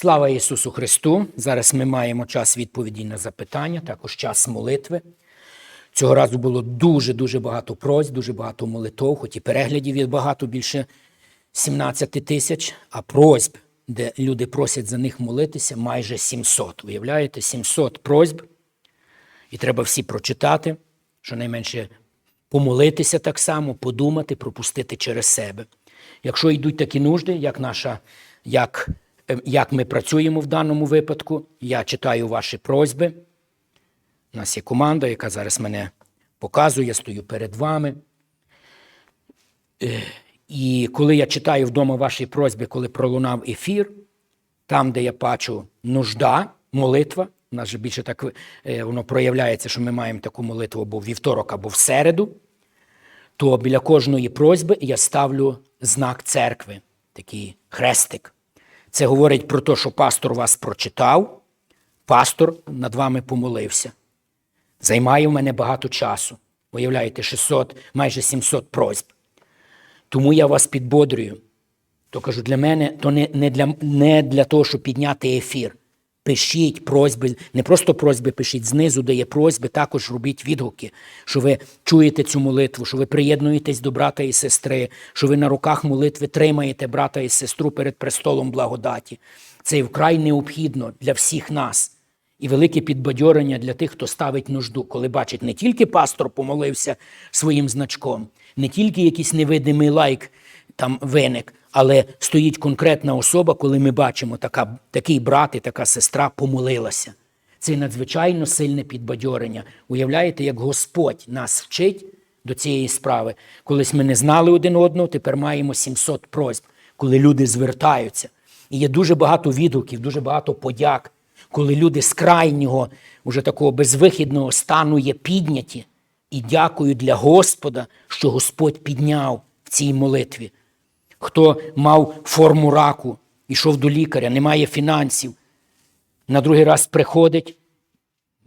Слава Ісусу Христу! Зараз ми маємо час відповіді на запитання, також час молитви. Цього разу було дуже-дуже багато просьб, дуже багато молитов, хоч і переглядів є багато більше 17 тисяч, а просьб, де люди просять за них молитися, майже 700. Уявляєте, 700 просьб. І треба всі прочитати, щонайменше помолитися так само, подумати, пропустити через себе. Якщо йдуть такі нужди, як наша, як, як ми працюємо в даному випадку, я читаю ваші просьби. У нас є команда, яка зараз мене показує, я стою перед вами. Е, І коли я читаю вдома ваші просьби, коли пролунав ефір, там, де я бачу нужда, молитва, у нас же більше так е, воно проявляється, що ми маємо таку молитву або вівторок, або в середу, то біля кожної просьби я ставлю знак церкви, такий хрестик. Це говорить про те, що пастор вас прочитав, пастор над вами помолився. Займає в мене багато часу. Уявляєте, 600, майже 700 просьб. Тому я вас підбодрюю. То кажу, для мене то не, не, для, не для того, щоб підняти ефір. Пишіть просьби, не просто просьби пишіть знизу, де є просьби, також робіть відгуки, що ви чуєте цю молитву, що ви приєднуєтесь до брата і сестри, що ви на руках молитви тримаєте брата і сестру перед престолом благодаті. Це вкрай необхідно для всіх нас. І велике підбадьорення для тих, хто ставить нужду, коли бачить, не тільки пастор помолився своїм значком, не тільки якийсь невидимий лайк там виник, але стоїть конкретна особа, коли ми бачимо, така, такий брат і така сестра помолилася. Це надзвичайно сильне підбадьорення. Уявляєте, як Господь нас вчить до цієї справи. Колись ми не знали один одного, тепер маємо 700 просьб, коли люди звертаються. І є дуже багато відгуків, дуже багато подяк, коли люди з крайнього, уже такого безвихідного стану є підняті і дякую для Господа, що Господь підняв в цій молитві. Хто мав форму раку, йшов до лікаря, не має фінансів, на другий раз приходить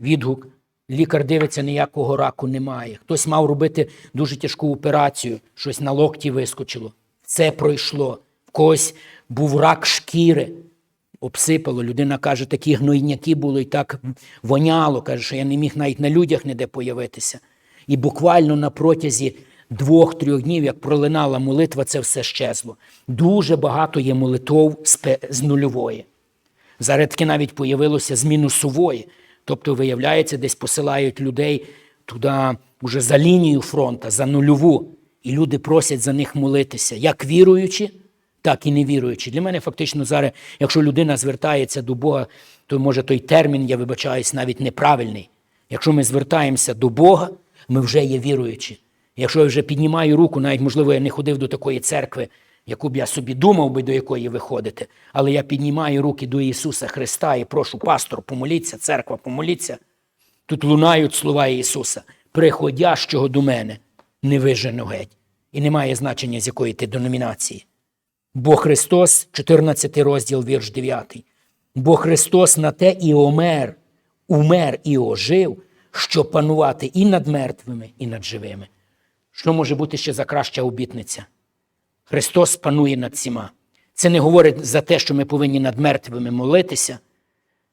відгук. Лікар дивиться, ніякого раку немає. Хтось мав робити дуже тяжку операцію, щось на локті вискочило. Це пройшло. В когось був рак шкіри, обсипало. Людина каже, такі гнойняки було і так воняло. Каже, що я не міг навіть на людях ніде появитися. І буквально на протязі двох-трьох днів, як пролинала молитва, це все щезло. Дуже багато є молитов з нульової. Зараз таки навіть появилося з мінусової. Тобто, виявляється, десь посилають людей туди вже за лінію фронту, за нульову. І люди просять за них молитися, як віруючі, так і невіруючі. Для мене фактично зараз, якщо людина звертається до Бога, то може той термін, я вибачаюсь, навіть неправильний. Якщо ми звертаємося до Бога, ми вже є віруючі. Якщо я вже піднімаю руку, навіть можливо, я не ходив до такої церкви, яку б я собі думав би, до якої виходити, але я піднімаю руки до Ісуса Христа і прошу пастор, помоліться, церква, помоліться. Тут лунають слова Ісуса, приходящого до мене, не вижену геть. І немає значення, з якої ти деномінації. Бо Христос, 14 розділ, вірш 9. Бо Христос на те і омер, умер і ожив, щоб панувати і над мертвими, і над живими. Що може бути ще за краща обітниця? Христос панує над всіма. Це не говорить за те, що ми повинні над мертвими молитися.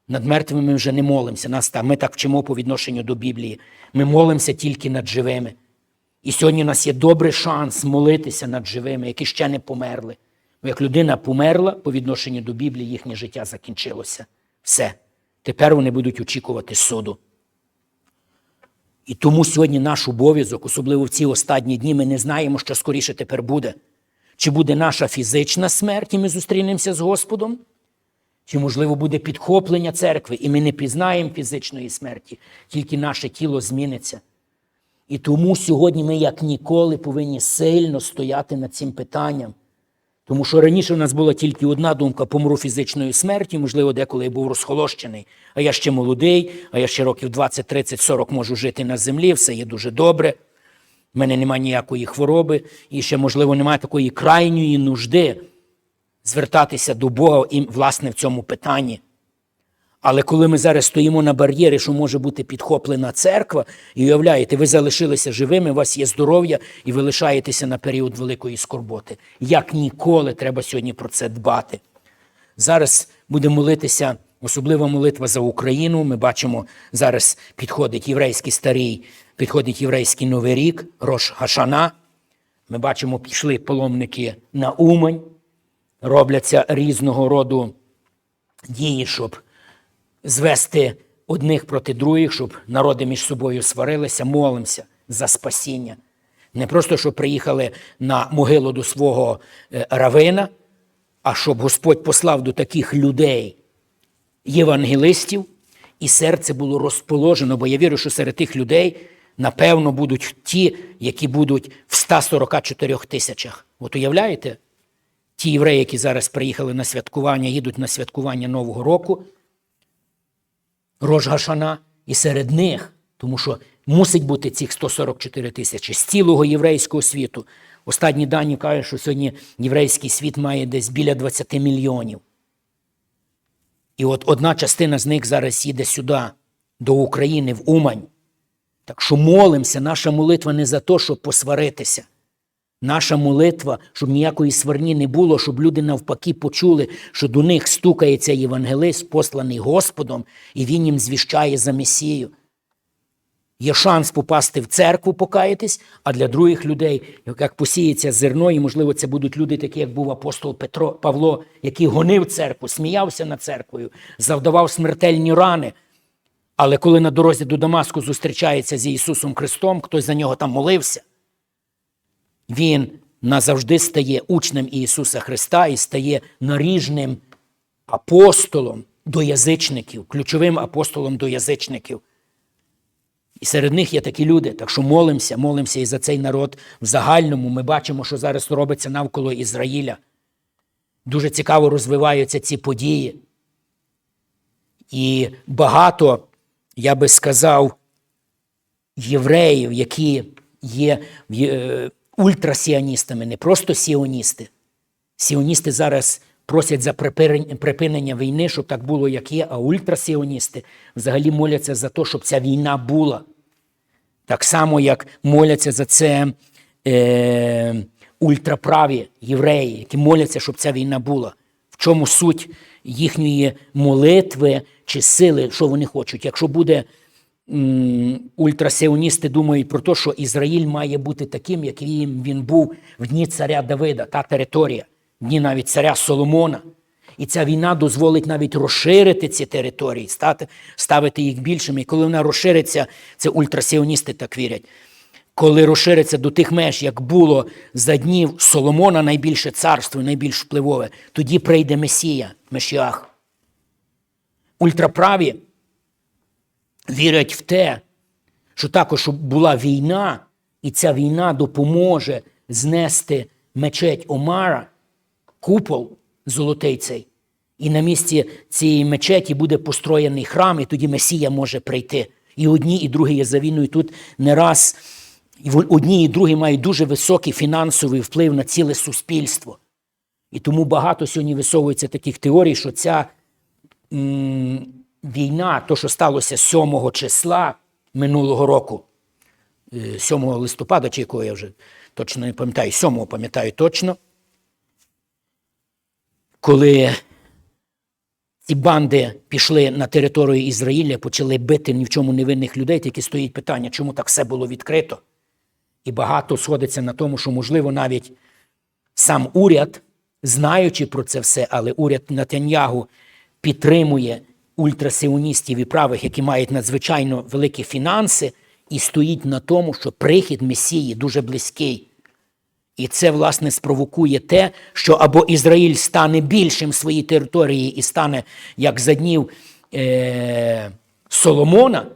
Над мертвими ми вже не молимося. Нас так, ми так вчимо по відношенню до Біблії. Ми молимося тільки над живими. І сьогодні у нас є добрий шанс молитися над живими, які ще не померли. Бо як людина померла по відношенню до Біблії, їхнє життя закінчилося. Все. Тепер вони будуть очікувати суду. І тому сьогодні наш обов'язок, особливо в ці останні дні, ми не знаємо, що скоріше тепер буде. Чи буде наша фізична смерть, і ми зустрінемося з Господом? Чи, можливо, буде підхоплення церкви, і ми не пізнаємо фізичної смерті, тільки наше тіло зміниться. І тому сьогодні ми, як ніколи, повинні сильно стояти над цим питанням. Тому що раніше у нас була тільки одна думка помру фізичною смерті, можливо, деколи я був розхолощений. А я ще молодий, а я ще років 20, 30, 40 можу жити на землі, все є дуже добре. В мене немає ніякої хвороби, і ще, можливо, немає такої крайньої нужди звертатися до Бога і, власне, в цьому питанні. Але коли ми зараз стоїмо на бар'єрі, що може бути підхоплена церква, і уявляєте, ви залишилися живими, у вас є здоров'я, і ви лишаєтеся на період великої скорботи. Як ніколи треба сьогодні про це дбати. Зараз Будемо молитися, особлива молитва за Україну. Ми бачимо, зараз підходить єврейський старий, підходить єврейський новий рік, Рош Гашана. Ми бачимо, пішли паломники на Умань, робляться різного роду дії, щоб звести одних проти других, щоб народи між собою сварилися, молимося за спасіння. Не просто, щоб приїхали на могилу до свого е, равина, а щоб Господь послав до таких людей євангелистів, і серце було розположено, бо я вірю, що серед тих людей, напевно, будуть ті, які будуть в 144 тисячах. От уявляєте? Ті євреї, які зараз приїхали на святкування, їдуть на святкування Нового року, Рожгашана, і серед них, тому що мусить бути цих 144 тисячі з цілого єврейського світу. Останні дані кажуть, що сьогодні єврейський світ має десь біля 20 мільйонів. І от одна частина з них зараз їде сюди, до України, в Умань. Так що молимося, наша молитва не за те, щоб посваритися. Наша молитва, щоб ніякої сварні не було, щоб люди навпаки почули, що до них стукається євангелист, посланий Господом, і він їм звіщає за Месію. Є шанс попасти в церкву, покаятись, а для других людей, як посіється зерно, і, можливо, це будуть люди, такі, як був апостол Петро Павло, який гонив церкву, сміявся над церквою, завдавав смертельні рани. Але коли на дорозі до Дамаску зустрічається з Ісусом Христом, хтось за нього там молився, він назавжди стає учнем Ісуса Христа і стає наріжним апостолом до язичників, ключовим апостолом до язичників. І серед них є такі люди. Так що молимося, молимося і за цей народ в загальному. Ми бачимо, що зараз робиться навколо Ізраїля. Дуже цікаво розвиваються ці події. І багато, я би сказав, євреїв, які є е, ультрасіоністами, не просто сіоністи. Сіоністи зараз просять за припинення- війни, щоб так було, як є, а ультрасіоністи взагалі моляться за те, щоб ця війна була. Так само, як моляться за це е, ультраправі євреї, які моляться, щоб ця війна була. В чому суть їхньої молитви чи сили, що вони хочуть? Якщо буде ультрасіоністи думають про те, що Ізраїль має бути таким, яким він був в дні царя Давида, та територія, в дні навіть царя Соломона. І ця війна дозволить навіть розширити ці території, стати, ставити їх більшими. І коли вона розшириться, це ультрасіоністи так вірять. Коли розшириться до тих меж, як було за днів Соломона найбільше царство, найбільш впливове, тоді прийде Месія, Мешіах. Ультраправі вірять в те, що також була війна, і ця війна допоможе знести мечеть Омара, купол золотий цей. І на місці цієї мечеті буде построєний храм, і тоді Месія може прийти. І одні, і другі є за війною. Тут не раз і одні і другі мають дуже високий фінансовий вплив на ціле суспільство. І тому багато сьогодні висовується таких теорій, що ця війна, то, що сталося 7 числа минулого року, е, 7 листопада, чи якого я вже точно не пам'ятаю, 7 пам'ятаю точно, коли ці банди пішли на територію Ізраїля, почали бити ні в чому невинних людей, тільки стоїть питання, чому так все було відкрито. І багато сходиться на тому, що, можливо, навіть сам уряд, знаючи про це все, але уряд Натаньягу підтримує ультрасіоністів і правих, які мають надзвичайно великі фінанси, і стоїть на тому, що прихід Месії дуже близький. І це, власне, спровокує те, що або Ізраїль стане більшим в своїй території і стане, як за днів е- Соломона,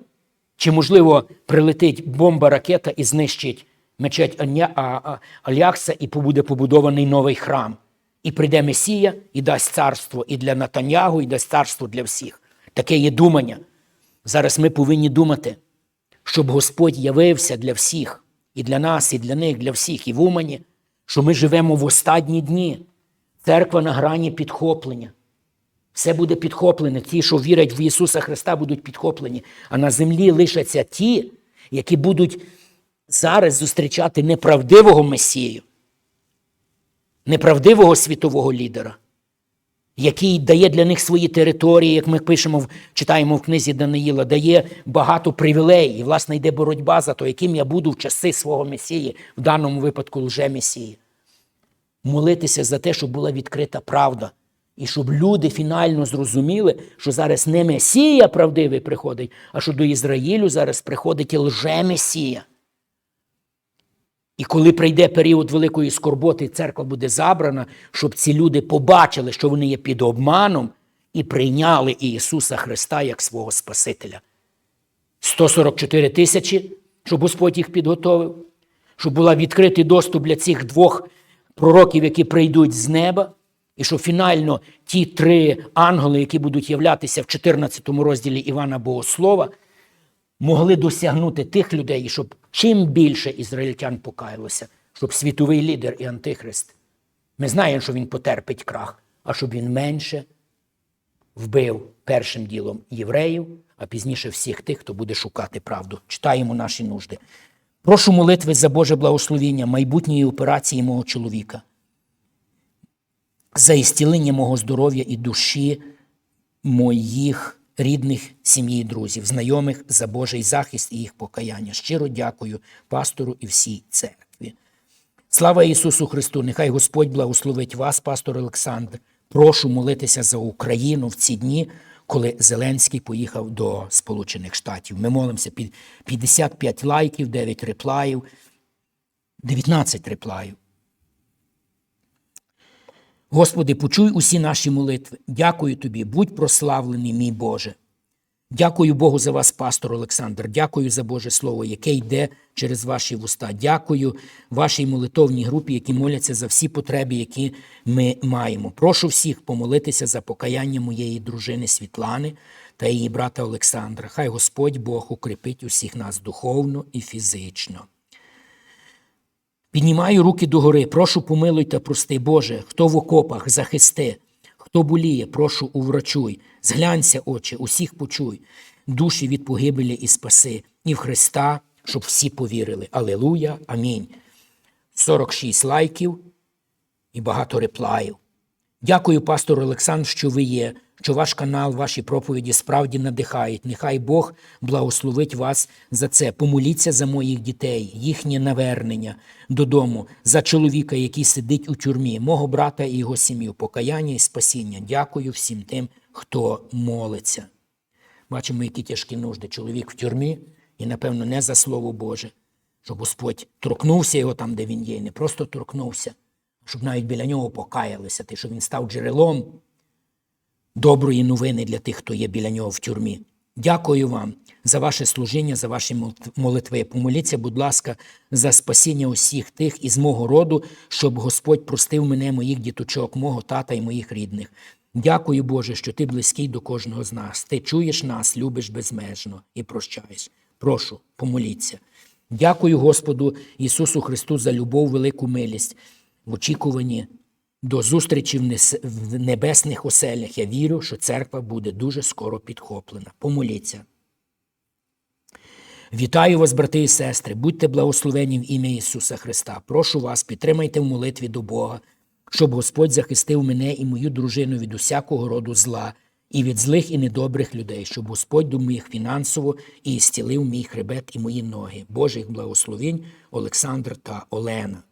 чи, можливо, прилетить бомба ракета і знищить мечеть Аляхса, і буде побудований новий храм. І прийде Месія і дасть царство і для Натаньягу, і дасть царство для всіх. Таке є думання. Зараз ми повинні думати, щоб Господь явився для всіх, і для нас, і для них, для всіх, і в Умані, що ми живемо в останні дні. Церква на грані підхоплення. Все буде підхоплене. Ті, що вірять в Ісуса Христа, будуть підхоплені. А на землі лишаться ті, які будуть зараз зустрічати неправдивого Месію, неправдивого світового лідера. Який дає для них свої території, як ми пишемо, читаємо в книзі Даниїла, дає багато привілей. І, власне, йде боротьба за то, яким я буду в часи свого Месії, в даному випадку лже Месії. Молитися за те, щоб була відкрита правда. І щоб люди фінально зрозуміли, що зараз не Месія правдивий приходить, а що до Ізраїлю зараз приходить лже-Месія. І коли прийде період великої скорботи, церква буде забрана, щоб ці люди побачили, що вони є під обманом, і прийняли Ісуса Христа як свого Спасителя. 144 тисячі, щоб Господь їх підготовив, щоб була відкритий доступ для цих двох пророків, які прийдуть з неба, і що фінально ті три ангели, які будуть являтися в 14 розділі Івана Богослова, могли досягнути тих людей, щоб чим більше ізраїльтян покаялося, щоб світовий лідер і антихрист. Ми знаємо, що він потерпить крах, а щоб він менше вбив першим ділом євреїв, а пізніше всіх тих, хто буде шукати правду. Читаємо наші нужди. Прошу молитви за Боже благословіння майбутньої операції мого чоловіка, за ісцілення мого здоров'я і душі моїх рідних сім'ї, друзів, знайомих за Божий захист і їх покаяння. Щиро дякую пастору і всій церкві. Слава Ісусу Христу! Нехай Господь благословить вас, пастор Олександр. Прошу молитися за Україну в ці дні, коли Зеленський поїхав до Сполучених Штатів. Ми молимося під 55 лайків, 9 реплаїв, 19 реплаїв. Господи, почуй усі наші молитви. Дякую тобі, будь прославлений, мій Боже. Дякую Богу за вас, пастор Олександр. Дякую за Боже Слово, яке йде через ваші вуста. Дякую вашій молитовній групі, які моляться за всі потреби, які ми маємо. Прошу всіх помолитися за покаяння моєї дружини Світлани та її брата Олександра. Хай Господь Бог укріпить усіх нас духовно і фізично. Піднімаю руки догори, прошу помилуй та прости, Боже, хто в окопах, захисти, хто боліє, прошу уврачуй, зглянься, Отче, усіх почуй, душі від погибелі і спаси, і в Христа, щоб всі повірили. Алілуя, амінь. 46 лайків і багато реплаїв. Дякую, пастор Олександр, що ви є, що ваш канал, ваші проповіді справді надихають. Нехай Бог благословить вас за це. Помоліться за моїх дітей, їхнє навернення додому, за чоловіка, який сидить у тюрмі, мого брата і його сім'ю, покаяння і спасіння. Дякую всім тим, хто молиться. Бачимо, які тяжкі нужди. Чоловік в тюрмі, і, напевно, не за слово Боже, щоб Господь торкнувся його там, де він є, і не просто торкнувся, щоб навіть біля нього покаялися, те, що він став джерелом доброї новини для тих, хто є біля нього в тюрмі. Дякую вам за ваше служіння, за ваші молитви. Помоліться, будь ласка, за спасіння усіх тих із мого роду, щоб Господь простив мене, моїх діточок, мого тата і моїх рідних. Дякую, Боже, що ти близький до кожного з нас. Ти чуєш нас, любиш безмежно і прощаєш. Прошу, помоліться. Дякую Господу Ісусу Христу за любов, велику милість в очікуванні до зустрічі в небесних оселях. Я вірю, що церква буде дуже скоро підхоплена. Помоліться. Вітаю вас, брати і сестри. Будьте благословені в ім'я Ісуса Христа. Прошу вас, підтримайте в молитві до Бога, щоб Господь захистив мене і мою дружину від усякого роду зла і від злих і недобрих людей, щоб Господь допоміг фінансово і зцілив мій хребет і мої ноги. Божих благословінь Олександр та Олена.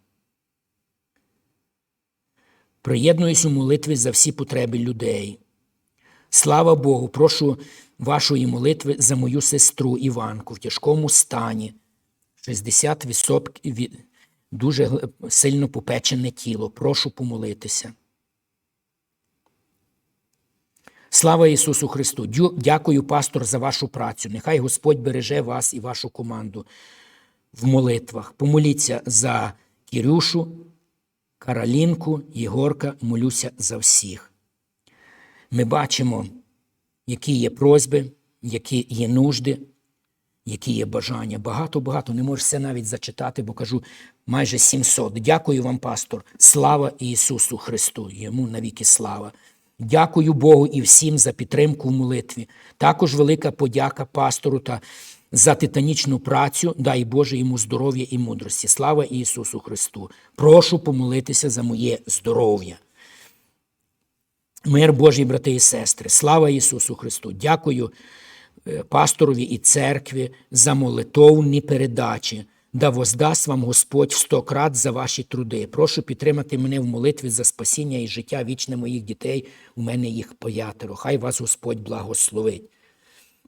Приєднуюсь у молитві за всі потреби людей. Слава Богу, прошу вашої молитви за мою сестру Іванку в тяжкому стані. 60% дуже сильно попечене тіло. Прошу помолитися. Слава Ісусу Христу! Дякую, пастор, за вашу працю. Нехай Господь береже вас і вашу команду в молитвах. Помоліться за Кірюшу, Каролінку, Єгорка, молюся за всіх. Ми бачимо, які є просьби, які є нужди, які є бажання. Багато-багато. Не можеш все навіть зачитати, бо кажу майже 700. Дякую вам, пастор. Слава Ісусу Христу! Йому навіки слава. Дякую Богу і всім за підтримку в молитві. Також велика подяка пастору та за титанічну працю. Дай Боже йому здоров'я і мудрості. Слава Ісусу Христу! Прошу помолитися за моє здоров'я. Мир Божий, брати і сестри, слава Ісусу Христу! Дякую е, пасторові і церкві за молитовні передачі. Да воздасть вам Господь в сто крат за ваші труди. Прошу підтримати мене в молитві за спасіння і життя вічне моїх дітей. У мене їх п'ятеро. Хай вас Господь благословить.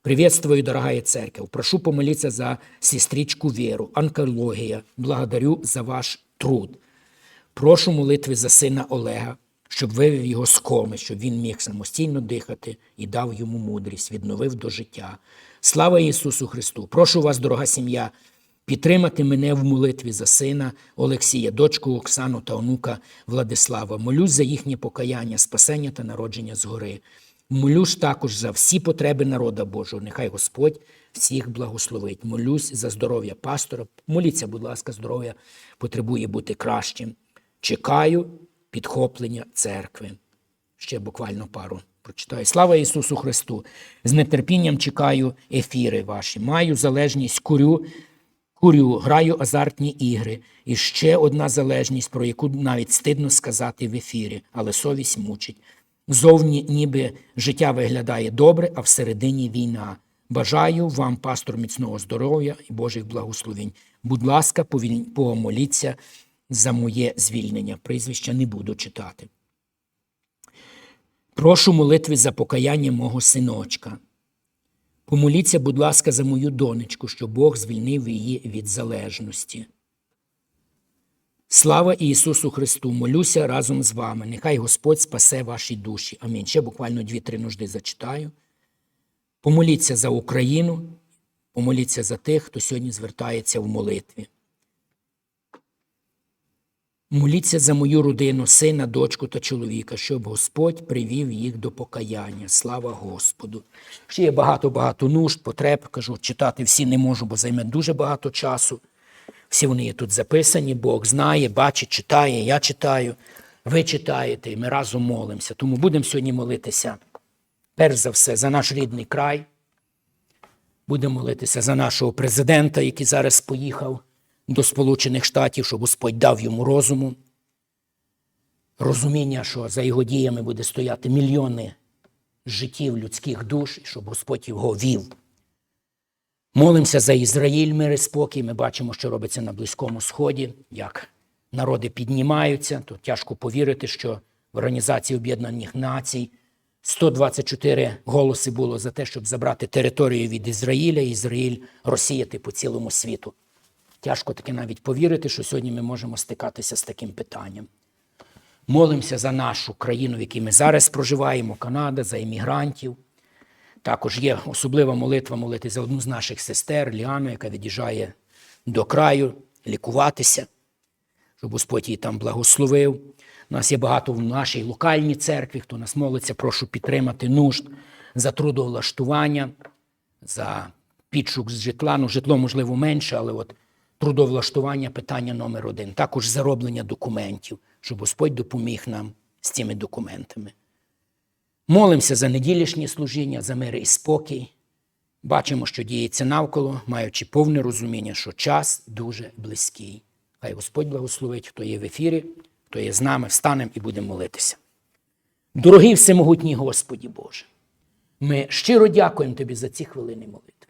Приветствую, дорогая церковь. Прошу помолиться за сестричку Веру, онкологія. Благодарю за ваш труд. Прошу молитви за сина Олега, щоб вивів його з коми, щоб він міг самостійно дихати і дав йому мудрість, відновив до життя. Слава Ісусу Христу! Прошу вас, дорога сім'я, підтримати мене в молитві за сина Олексія, дочку Оксану та онука Владислава. Молюсь за їхнє покаяння, спасення та народження згори. Молюсь також за всі потреби народа Божого. Нехай Господь всіх благословить. Молюсь за здоров'я пастора. Моліться, будь ласка, здоров'я потребує бути кращим. Чекаю підхоплення церкви. Ще буквально пару прочитаю. Слава Ісусу Христу! З нетерпінням чекаю ефіри ваші. Маю залежність курю, курю, граю азартні ігри. І ще одна залежність, про яку навіть стидно сказати в ефірі, але совість мучить. Зовні ніби життя виглядає добре, а всередині війна. Бажаю вам, пастор, міцного здоров'я і Божих благословень. Будь ласка, помоліться за моє звільнення. Прізвища не буду читати. Прошу молитви за покаяння мого синочка. Помоліться, будь ласка, за мою донечку, щоб Бог звільнив її від залежності. Слава Ісусу Христу! Молюся разом з вами. Нехай Господь спасе ваші душі. Амінь. Ще буквально дві-три нужди зачитаю. Помоліться за Україну, помоліться за тих, хто сьогодні звертається в молитві. Моліться за мою родину, сина, дочку та чоловіка, щоб Господь привів їх до покаяння. Слава Господу. Ще є багато-багато нужд, потреб. Кажу, читати всі не можу, бо займе дуже багато часу. Всі вони є тут записані, Бог знає, бачить, читає, я читаю, ви читаєте, і ми разом молимося. Тому будемо сьогодні молитися, перш за все, за наш рідний край. Будемо молитися за нашого президента, який зараз поїхав до Сполучених Штатів, щоб Господь дав йому розуму. Розуміння, що за його діями буде стояти мільйони життів людських душ, і щоб Господь його вів. Молимося за Ізраїль, мир і спокій. Ми бачимо, що робиться на Близькому Сході, як народи піднімаються. То тяжко повірити, що в Організації Об'єднаних Націй 124 голоси було за те, щоб забрати територію від Ізраїля, і Ізраїль розсіяти по цілому світу. Тяжко таки навіть повірити, що сьогодні ми можемо стикатися з таким питанням. Молимося за нашу країну, в якій ми зараз проживаємо, Канада, за іммігрантів. Також є особлива молитва молити за одну з наших сестер Ліану, яка від'їжджає до краю лікуватися, щоб Господь її там благословив. У нас є багато в нашій локальній церкві, хто нас молиться, прошу підтримати нужд за трудовлаштування, за підшук з житла. Ну, житло, можливо, менше, але от трудовлаштування питання номер один. Також зароблення документів, щоб Господь допоміг нам з цими документами. Молимося за неділішнє служіння, за мир і спокій. Бачимо, що діється навколо, маючи повне розуміння, що час дуже близький. Хай Господь благословить, хто є в ефірі, хто є з нами, встанемо і будемо молитися. Дорогий всемогутній Господі Боже, ми щиро дякуємо Тобі за ці хвилини молитви.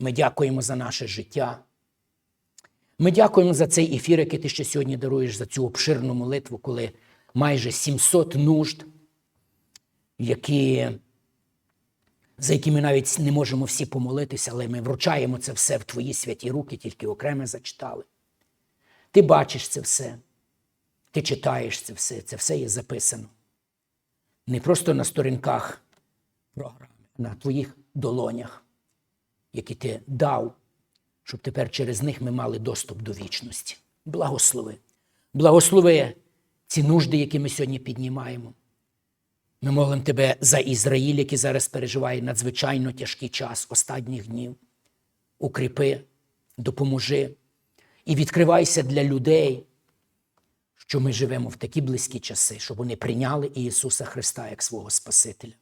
Ми дякуємо за наше життя. Ми дякуємо за цей ефір, який ти ще сьогодні даруєш, за цю обширну молитву, коли майже 700 нужд які, за які ми навіть не можемо всі помолитися, але ми вручаємо це все в твої святі руки, тільки окремо зачитали. Ти бачиш це все, ти читаєш це все, це все є записано. Не просто на сторінках програми, а на твоїх долонях, які ти дав, щоб тепер через них ми мали доступ до вічності. Благослови. Благослови ці нужди, які ми сьогодні піднімаємо. Ми молимо тебе за Ізраїль, який зараз переживає надзвичайно тяжкий час останніх днів. Укріпи, допоможи і відкривайся для людей, що ми живемо в такі близькі часи, щоб вони прийняли Ісуса Христа як свого Спасителя.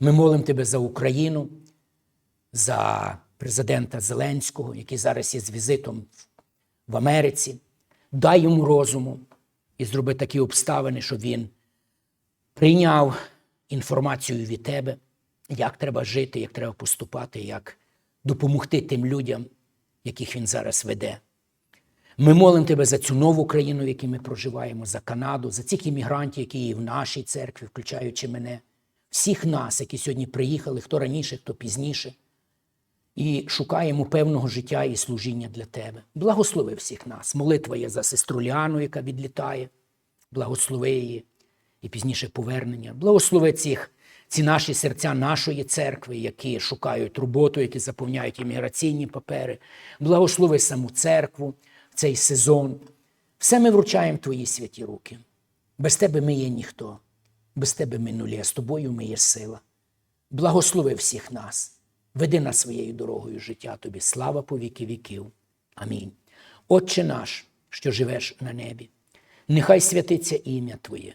Ми молимо тебе за Україну, за президента Зеленського, який зараз є з візитом в Америці. Дай йому розуму і зроби такі обставини, щоб він прийняв інформацію від тебе, як треба жити, як треба поступати, як допомогти тим людям, яких він зараз веде. Ми молимо тебе за цю нову країну, в якій ми проживаємо, за Канаду, за цих іммігрантів, які є в нашій церкві, включаючи мене, всіх нас, які сьогодні приїхали, хто раніше, хто пізніше, і шукаємо певного життя і служіння для тебе. Благослови всіх нас. Молитва є за сестру Ліану, яка відлітає, благослови її і пізніше повернення. Благослови цих, ці наші серця нашої церкви, які шукають роботу, які заповняють імміграційні папери. Благослови саму церкву в цей сезон. Все ми вручаємо твої святі руки. Без тебе ми є ніхто, без тебе ми нулі, а з тобою ми є сила. Благослови всіх нас, веди нас своєю дорогою життя тобі. Слава по віки віків. Амінь. Отче наш, що живеш на небі, нехай святиться ім'я Твоє,